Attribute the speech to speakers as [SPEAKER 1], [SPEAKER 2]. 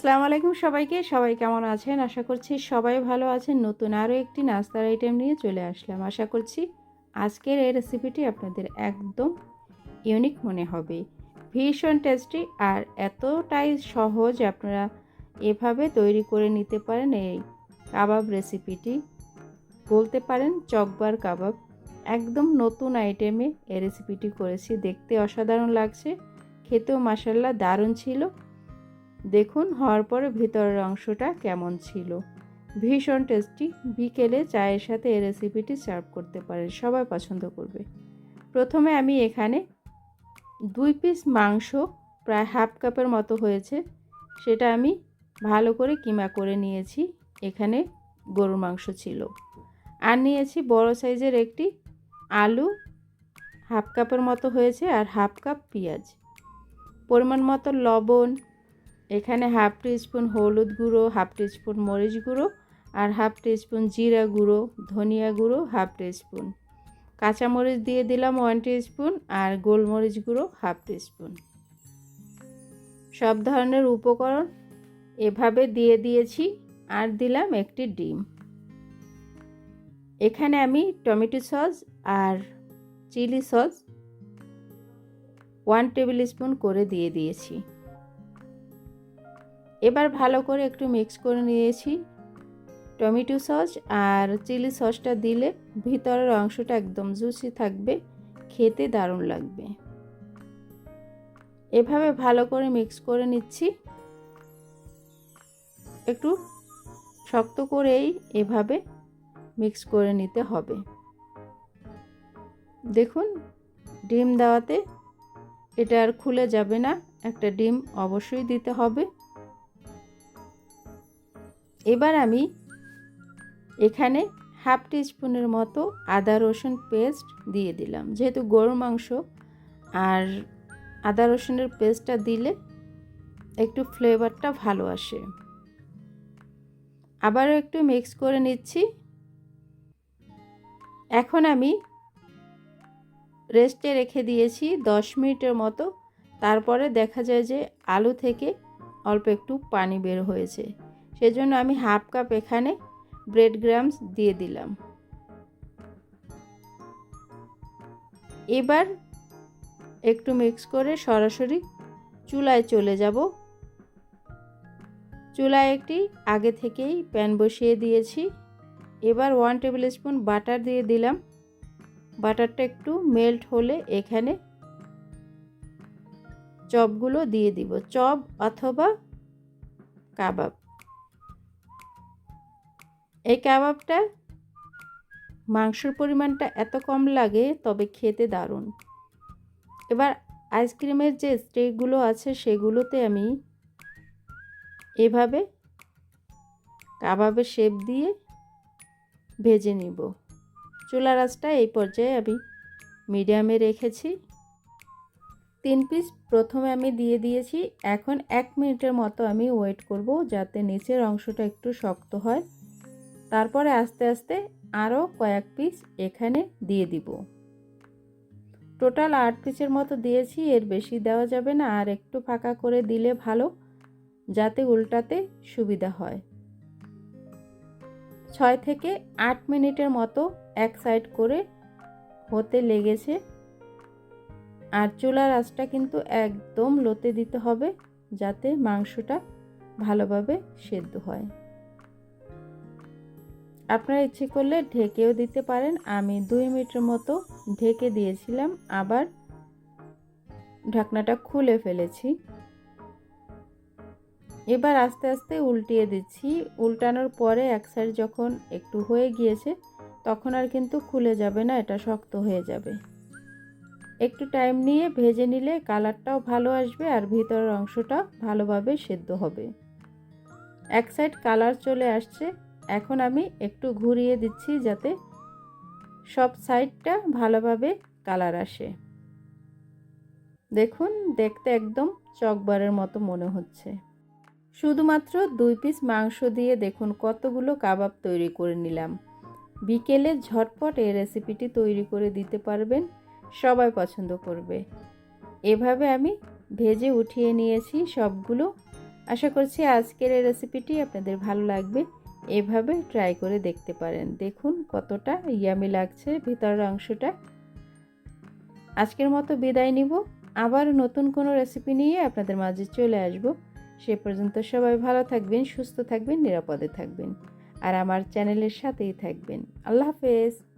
[SPEAKER 1] আসসালামু আলাইকুম সবাইকে। সবাই কেমন আছেন? আশা করছি সবাই ভালো আছেন। নতুন আরও একটি নাস্তার আইটেম নিয়ে চলে আসলাম। আশা করছি আজকের এই রেসিপিটি আপনাদের একদম ইউনিক মনে হবে। ভীষণ টেস্টি আর এতটাই সহজ আপনারা এভাবে তৈরি করে নিতে পারেন এই কাবাব রেসিপিটি বলতে পারেন চকবার কাবাব। একদম নতুন আইটেমে এই রেসিপিটি করেছি। দেখতে অসাধারণ লাগছে। খেতেও মাসাল্লা দারুণ ছিল। দেখুন হওয়ার পরে ভিতরের অংশটা কেমন ছিল। ভীষণ টেস্টি। বিকেলে চায়ের সাথে এই রেসিপিটি সার্ভ করতে পারেন, সবাই পছন্দ করবে। প্রথমে আমি এখানে দুই পিস মাংস প্রায় হাফ কাপের মতো হয়েছে, সেটা আমি ভালো করে কিমা করে নিয়েছি, এখানে গরুর মাংস ছিল। আর নিয়েছি বড় সাইজের একটি আলু হাফ কাপের মতো হয়েছে আর হাফ কাপ পেঁয়াজ। পরিমাণ মতো লবণ এখানে হাফ স্পুন হলুদ গুঁড়ো, হাফ স্পুন মরিচ গুঁড়ো আর হাফ স্পুন জিরা গুঁড়ো, ধনিয়া গুঁড়ো, হাফ স্পুন কাঁচামরিচ দিয়ে দিলাম ওয়ান স্পুন আর গোলমরিচ গুঁড়ো, হাফ স্পুন সব ধরনের উপকরণ এভাবে দিয়ে দিয়েছি আর দিলাম একটি ডিম। এখানে আমি টমেটো সস আর chilli sauce one tablespoon করে দিয়ে দিয়েছি। এবার ভালো করে একটু মিক্স করে নিয়েছি টমেটো সস আর চিলি সসটা দিলে ভিতরের অংশটা একদম জুসি থাকবে, খেতে দারুণ লাগবে। এভাবে ভালো করে মিক্স করে নিচ্ছি। একটু শক্ত করেই এভাবে মিক্স করে নিতে হবে। দেখুন, ডিম দেওয়াতে এটা আর খুলে যাবে না, একটা ডিম অবশ্যই দিতে হবে। এবার আমি এখানে হাফ স্পুনের মতো আদা রসুন পেস্ট দিয়ে দিলাম। যেহেতু গরুর মাংস, আর আদা রসুনের পেস্টটা দিলে একটু ফ্লেভারটা ভালো আসে। আবারও একটু মিক্স করে নিচ্ছি। এখন আমি রেস্টে রেখে দিয়েছি দশ মিনিটের মতো। তারপরে দেখা যায় যে আলু থেকে অল্প একটু পানি বের হয়েছে। সেজন্য আমি হাফ কাপ এখানে ব্রেড গ্রামস দিয়ে দিলাম। এবার একটু মিক্স করে সরাসরি চুলায় চলে যাব। চুলায় একটি আগে থেকেই প্যান বসিয়ে দিয়েছি। এবার ওয়ান টেবিল স্পুন বাটার দিয়ে দিলাম। বাটারটা একটু মেল্ট হলে এখানে চপগুলো দিয়ে দিব। চপ অথবা কাবাব। এই কাবাবটা মাংসর পরিমাণটা এত কম লাগে, তবে খেতে দারুণ। এবার আইসক্রিমের যে স্টেকগুলো আছে, সেগুলোতে আমি এভাবে কাবাবের শেপ দিয়ে ভেজে নিব। চুলা রাসটা এই পর্যায়ে আমি মিডিয়ামে রেখেছি। তিন পিস প্রথমে আমি দিয়ে দিয়েছি। এখন এক মিনিটের মতো আমি ওয়েট করব, যাতে নিচের অংশটা একটু শক্ত হয়। তারপরে আস্তে আস্তে আরও কয়েক পিস এখানে দিয়ে দিব। টোটাল আট পিসের মতো দিয়েছি, এর বেশি দেওয়া যাবে না, আর একটু ফাঁকা করে দিলে ভালো, যাতে উল্টাতে সুবিধা হয়। ছয় থেকে আট মিনিটের মতো এক সাইড করে হতে লেগেছে, আর চুলার আঁচটা কিন্তু একদম লোতে দিতে হবে, যাতে মাংসটা ভালোভাবে সেদ্ধ হয়। আপনারা ইচ্ছে করলে ঢেকেও দিতে পারেন। আমি দুই মিনিটের মতো ঢেকে দিয়েছিলাম, আবার ঢাকনাটা খুলে ফেলেছি। এবার আস্তে আস্তে উল্টিয়ে দিচ্ছি। উল্টানোর পরে এক সাইড যখন একটু হয়ে গিয়েছে, তখন আর কিন্তু খুলে যাবে না, এটা শক্ত হয়ে যাবে। একটু টাইম নিয়ে ভেজে নিলে কালারটাও ভালো আসবে আর ভিতরের অংশটা ভালোভাবে সেদ্ধ হবে। এক সাইড কালার চলে আসছে এখন আমি একটু ঘুরিয়ে দিচ্ছি যাতে সব সাইডটা ভালোভাবে কালার আসে। দেখুন, দেখতে একদম চকবারের মতো মনে হচ্ছে। শুধুমাত্র দুই পিস মাংস দিয়ে দেখুন কতগুলো কাবাব তৈরি করে নিলাম। বিকেলে ঝটপট এই রেসিপিটি তৈরি করে দিতে পারবেন, সবাই পছন্দ করবে। এভাবে আমি ভেজে উঠিয়ে নিয়েছি সবগুলো। আশা করছি আজকের এই রেসিপিটি আপনাদের ভালো লাগবে। এভাবে ট্রাই করে দেখতে পারেন। দেখুন কতটা ইয়ামি লাগছে ভিতরের অংশটা। আজকের মতো বিদায় নিব। আবার নতুন কোনো রেসিপি নিয়ে আপনাদের মাঝে চলে আসব। সে পর্যন্ত সবাই ভালো থাকবেন, সুস্থ থাকবেন, নিরাপদে থাকবেন। আর আমার চ্যানেলের সাথেই থাকবেন। আল্লাহ হাফেজ।